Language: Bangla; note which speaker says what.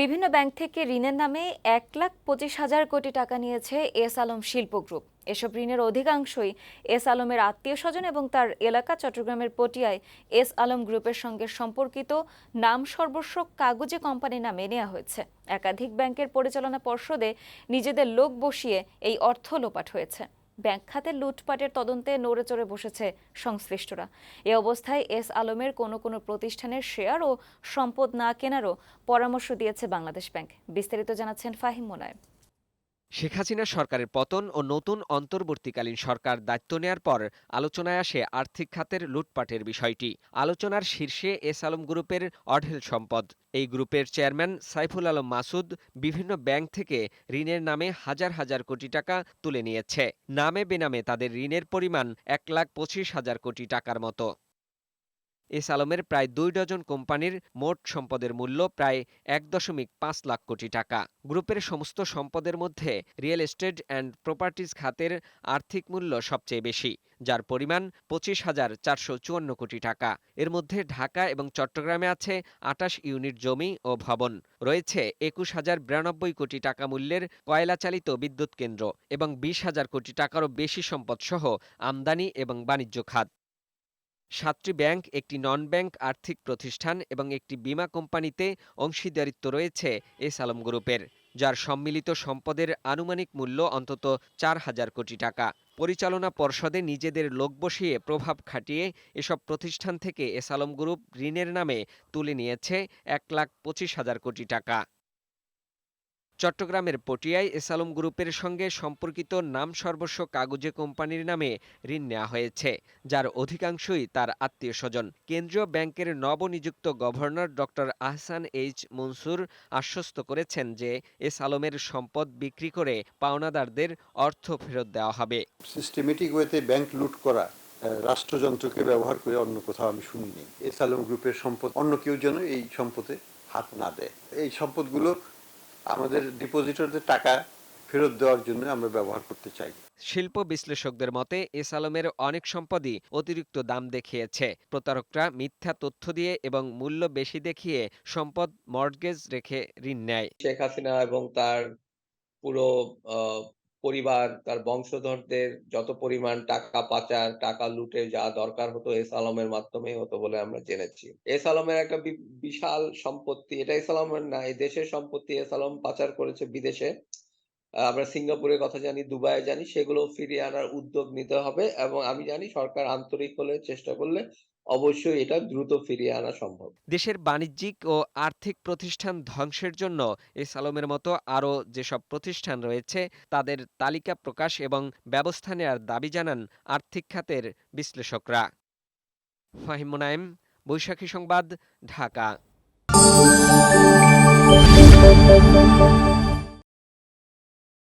Speaker 1: বিভিন্ন ব্যাংক থেকে ঋণের নামে এক লাখ পঁচিশ হাজার কোটি টাকা নিয়েছে এস আলম শিল্প গ্রুপ। এসব ঋণের অধিকাংশই এস আলমের আত্মীয় স্বজন এবং তার এলাকা চট্টগ্রামের পটিয়ায় এস আলম গ্রুপের সঙ্গে সম্পর্কিত নাম সর্বস্ব কাগজে কোম্পানি নামে নেওয়া হয়েছে। একাধিক ব্যাংকের পরিচালনা পর্ষদে নিজেদের লোক বসিয়ে এই অর্থ লোপাট হয়েছে। ব্যাংক খাতে লুটপাটের তদন্তে নড়ে চড়ে বসেছে সংশ্লিষ্টরা। এ অবস্থায় এস আলমের কোনো কোনো প্রতিষ্ঠানের শেয়ার ও সম্পদ না কেনারও পরামর্শ দিয়েছে বাংলাদেশ ব্যাংক। বিস্তারিত জানাচ্ছেন ফাহিম মোনায়েম।
Speaker 2: শেখ হাসিনা সরকারের পতন ও নতুন অন্তর্বর্তীকালীন সরকার দায়িত্ব নেয়ার পর আলোচনায় আসে আর্থিক খাতের লুটপাটের বিষয়টি। আলোচনার শীর্ষে এস আলম গ্রুপের অঢেল সম্পদ। এই গ্রুপের চেয়ারম্যান সাইফুল আলম মাসুদ বিভিন্ন ব্যাংক থেকে ঋণের নামে হাজার হাজার কোটি টাকা তুলে নিয়েছে। নামে বেনামে তাদের ঋণের পরিমাণ এক লাখ পঁচিশ হাজার কোটি টাকার মতো। এস আলমের প্রায় দুই ডজন কোম্পানির মোট সম্পদের মূল্য প্রায় এক দশমিক পাঁচ লাখ কোটি টাকা। গ্রুপের সমস্ত সম্পদের মধ্যে রিয়েল এস্টেট অ্যান্ড প্রপার্টিজ খাতের আর্থিক মূল্য সবচেয়ে বেশি, যার পরিমাণ পঁচিশ হাজার চারশো চুয়ান্ন কোটি টাকা। এর মধ্যে ঢাকা এবং চট্টগ্রামে আছে আটাশ ইউনিট জমি ও ভবন। রয়েছে একুশ হাজার বিরানব্বই কোটি টাকা মূল্যের কয়লা চালিত বিদ্যুৎ কেন্দ্র এবং বিশ হাজার কোটি টাকারও বেশি সম্পদসহ আমদানি এবং বাণিজ্য খাত। সাতটি ব্যাংক, একটি নন ব্যাংক আর্থিক প্রতিষ্ঠান এবং একটি বীমা কোম্পানিতে অংশীদারিত্ব রয়েছে এস আলম গ্রুপের, যার সম্মিলিত সম্পদের আনুমানিক মূল্য অন্তত চার হাজার কোটি টাকা। পরিচালনা পর্ষদে নিজেদের লোক বসিয়ে প্রভাব খাটিয়ে এসব প্রতিষ্ঠান থেকে এস আলম গ্রুপ ঋণের নামে তুলে নিয়েছে এক লাখ পঁচিশ হাজার কোটি টাকা। চট্টগ্রামের পটিয়ায় এস আলম গ্রুপের সঙ্গে সম্পর্কিত নাম সর্বস্ব কাগজে কোম্পানির নামে ঋণ নেওয়া হয়েছে, যার অধিকাংশই তার আত্মীয় স্বজন কেন্দ্রীয় ব্যাংকের নবনিযুক্ত governor doctor Ahsan H Mansur আশ্বস্ত করেছেন যে এস আলমের সম্পদ বিক্রি করে পাওনাদারদের অর্থ ফেরত দেওয়া হবে।
Speaker 3: সিস্টেমেটিক ওয়েতে ব্যাংক লুট করা রাষ্ট্রযন্ত্রকে ব্যবহার করে অন্য কোথাও আমি শুনিনি। এস আলম গ্রুপের সম্পদ, অন্য কেউ যেন এই সম্পদে হাত না দেয়। এই সম্পদগুলো আমাদের ডিপোজিটরদের টাকা ফেরত দেওয়ার জন্য আমরা ব্যবহার করতে চাই।
Speaker 2: শিল্প বিশ্লেষকদের মতে এস আলমের অনেক সম্পদই অতিরিক্ত দাম দেখিয়েছে। প্রতারকরা মিথ্যা তথ্য দিয়ে এবং মূল্য বেশি দেখিয়ে সম্পদ মর্টগেজ রেখে ঋণ নেয়।
Speaker 4: শেখ হাসিনা এবং তার পুরো আহ, পরিবার, তার বংশধরদের যত পরিমাণ টাকা পাচার, টাকা লুটে যা দরকার হতো এস আলমের মাধ্যমে হতো বলে আমরা জেনেছি। এস আলমের একটা বিশাল সম্পত্তি, এটা এস আলমের না, এই দেশের সম্পত্তি এস আলম পাচার করেছে বিদেশে। আমরা সিঙ্গাপুরের কথা জানি, দুবাইয়ে জানি, সেগুলো ফিরিয়ে আনার উদ্যোগ নিতে হবে এবং আমি জানি সরকার আন্তরিক হলে চেষ্টা করলে অবশ্যই এটা দ্রুত ফিরিয়ে আনা সম্ভব।
Speaker 2: দেশের বাণিজ্যিক ও আর্থিক প্রতিষ্ঠান ধ্বংসের জন্য এস আলমের মতো আরও যেসব প্রতিষ্ঠান রয়েছে, তাদের তালিকা প্রকাশ এবং ব্যবস্থা নেয়ার দাবি জানান আর্থিক খাতের বিশ্লেষকরা। ফাহিম বৈশাখী সংবাদ, ঢাকা।